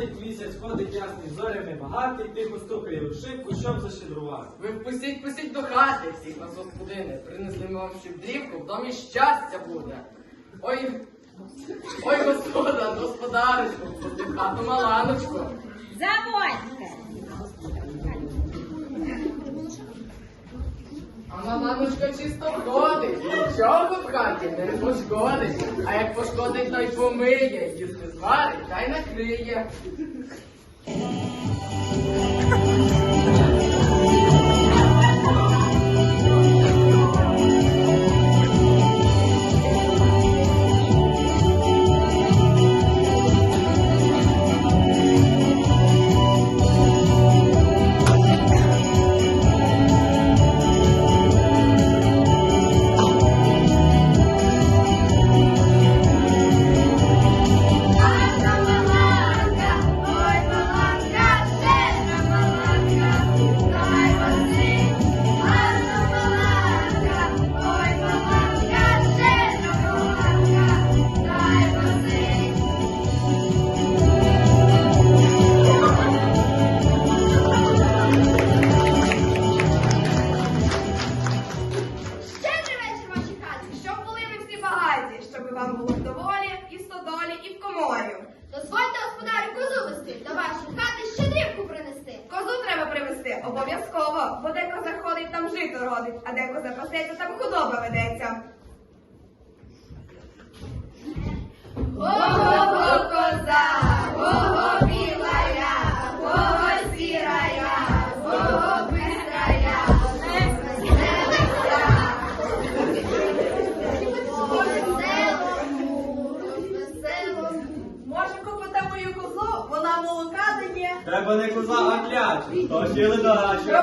Заходить місяць, ходить ясний зорями багатий, тихо стукає у шибку, щоб зашедрувати. Ви впустіть, пустіть до хати всіх нас господини. Принесли ми вам щедрівку, в домі щастя буде. Ой, ой, господа, господарочку, в хату маланочку. Заводьте. А маланочка чисто ходить, нічого в хаті не пошкодить. А як пошкодить, то й помиє, їсти зварить та й накриє. Вам було доволі, і в стодолі, і в коморі. Дозвольте господарю козу вести, до вашої хати щедрівку принести. Козу треба привезти, обов'язково, бо де коза ходить, там жито родить, а де коза пасеться, там худоба ведеться. Молока дає. Треба не коза, а кляча, то ще Я ледача.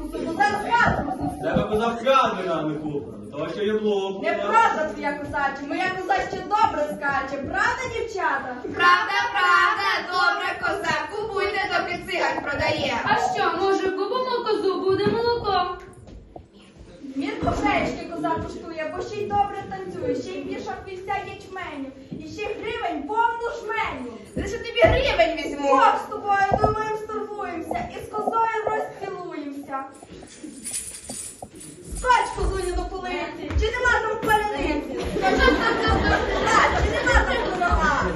козу, бо зараз хатиму. Треба коза вкрадена, а не куплена, то ще є блок. Неправда твоя козача, моя коза ще добре скаче, правда, дівчата? Правда, правда, добра коза, купуйте, доки цигар продає. А що, може, купимо козу, буде молоко? Мірко пшечки коза коштує, бо ще й добре танцює, ще й більше півця ячменю, і ще повну Бог з тобою, думаєм, стурбуємося, і з козою розцілуємося. Скач козуні до полиці, чи нема там паляниці? Так, чи нема там дорога?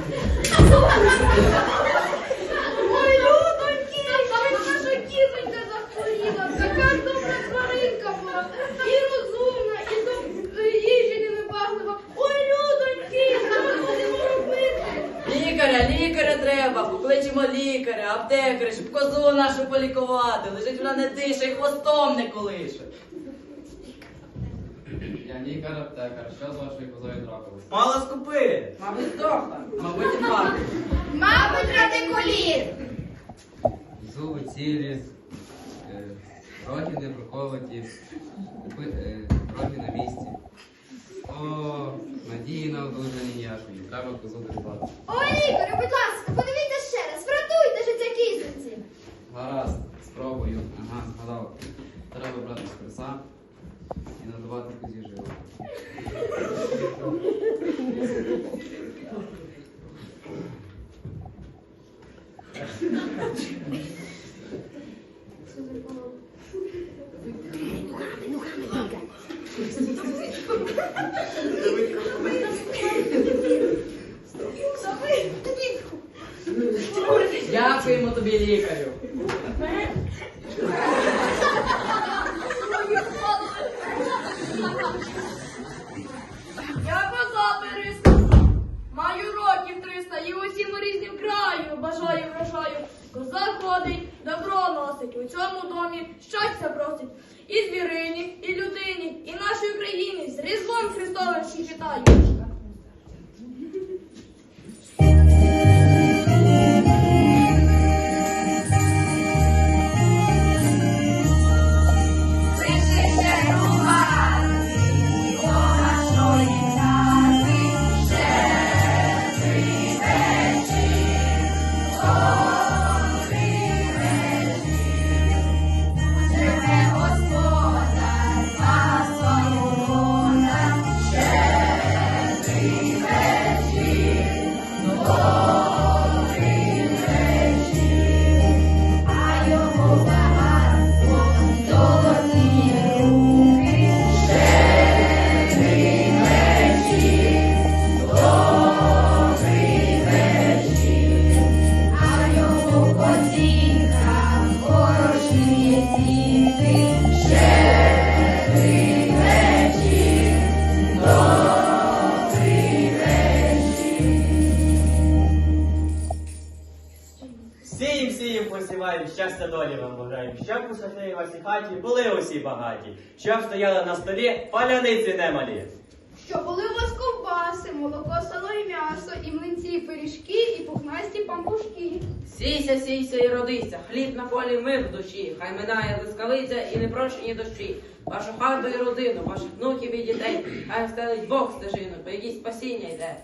Ой, людоньки, що наша кізонька захворіла, така добра тваринка була, треба, покличемо лікаря, аптекаря, щоб козу нашу полікувати. Лежить вона не дише і хвостом не колише. Я лікар аптекар. Що з вашою козою трапилось? Впала з купи. Мабуть, здохла, мабуть, інфаркт. Мабуть, радикуліт. Зуби цілі, е, роги не проколоті, купи- е, роги на місці. О, надії на одужання ніякої. Треба козу дорубати. Ой, лікарю, будь ласка, Дякуємо тобі, лікарю. Я коза Бериска, маю років 300 і усім у краю бажаю врожаю. Коза ходить, добро носить, у цьому домі щастя просить. І звірині, і людині, і нашій Україні з Різдвом Христовим ще. Щастя долі вам бажаємо, щоб у святій вашій хаті були усі багаті, щоб стояли на столі паляниці немалі. Що були у вас ковбаси, молоко, сало і м'ясо, і млинці, і пиріжки, і пухнасті пампушки. Сійся, сійся і родися, хліб на полі мир в душі, хай минає блискавиця і непрошені дощі. Вашу хату і родину, ваших внуків і дітей, хай стелить Бог стежину, по якій спасіння йде.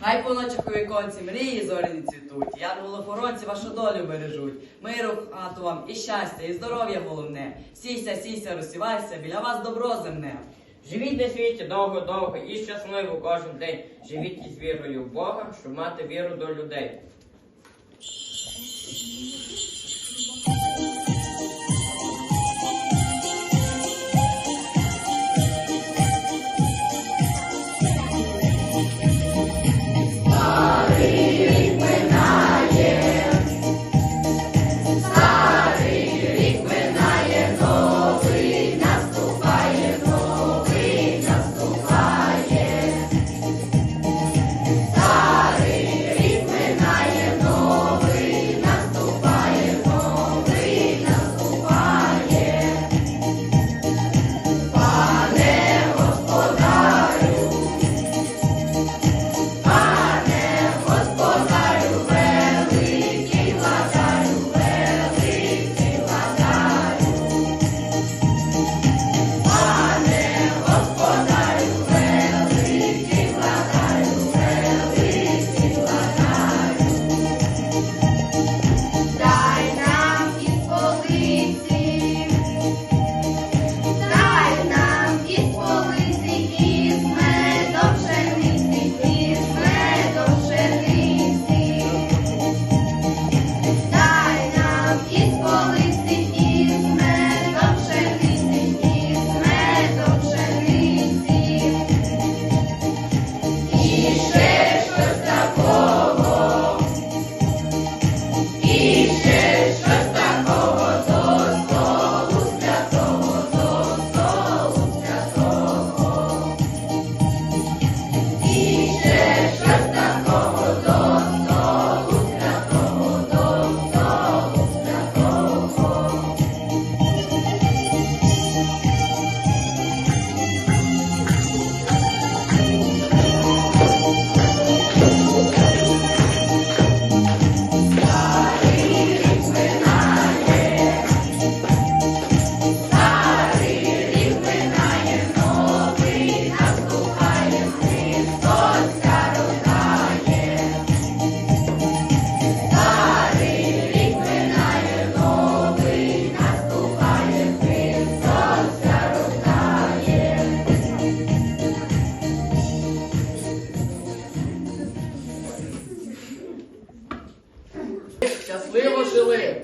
Хай по ночах у віконці мрії зоряні цвітуть, янголи-охоронці вашу долю бережуть. Миру хату вам і щастя, і здоров'я головне. Сійся, сійся, розсівайся, біля вас добро земне. Живіть на світі довго-довго і щасливо кожен день. Живіть із вірою в Бога, щоб мати віру до людей. Щасливо жили,